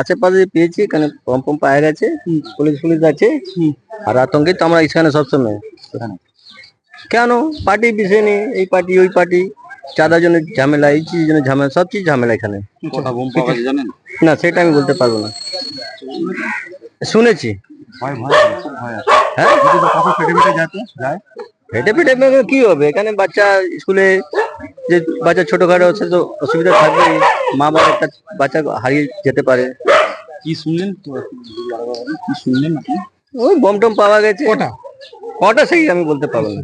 আশেপাশে পেয়েছি এখানে পম্প পম্প পাওয়া গেছে পুলিশ পুলিশ আছে। আর আতঙ্কে তো আমরা এখানে সবসময়। কেন? পার্টি বিষয় নেই এই পার্টি ওই পার্টি চাঁদার জন্য ঝামেলা এই চিজের জন্য ঝামেলা সব চিজ ঝামেলা এখানে। না সেটা আমি বলতে পারব না। শুনেছি। ভয় ভয় খুব ভয় আছে। হ্যাঁ? যদি ফেটে ফেটে কি হবে? এখানে বাচ্চা স্কুলে যে বাচ্চা ছোটখাটো সে তো অসুবিধা থাকবে মা বাবা একটা বাচ্চা হারিয়ে যেতে পারে। কি শুনলেন? তো কি শুনলেন আপনি? ওই বম টম পাওয়া গেছে। কটা? কটা সেই আমি বলতে পারব না।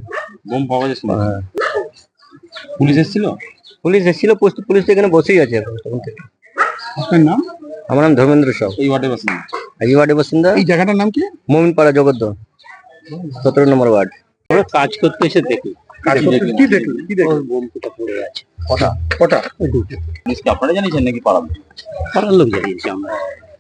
বোম পাওয়া গেছে হ্যাঁ। পুলিশ এসেছিল? পুলিশ এসেছিল পোস্ট- পুলিশ এখানে বসেই আছে তখন থেকে। আপনার নাম? আমার নাম ধর্মেন্দ্র সাউ এই ওয়ার্ডে বাসিন্দা। এই ওয়ার্ডে বাসিন্দা? এই জায়গাটার নাম কি? মোমিনপাড়া জগদ্দ। সতেরো নম্বর ওয়ার্ড। আমরা কাজ করতে এসে দেখি। কাজ করতে কি দেখলেন? কি দেখলেন? বোমটা পড়ে আছে। কটা? কটা? আপনারা জানিয়েছেন নাকি পাড়ার পাড়ার লোক জানিয়েছে আমরা।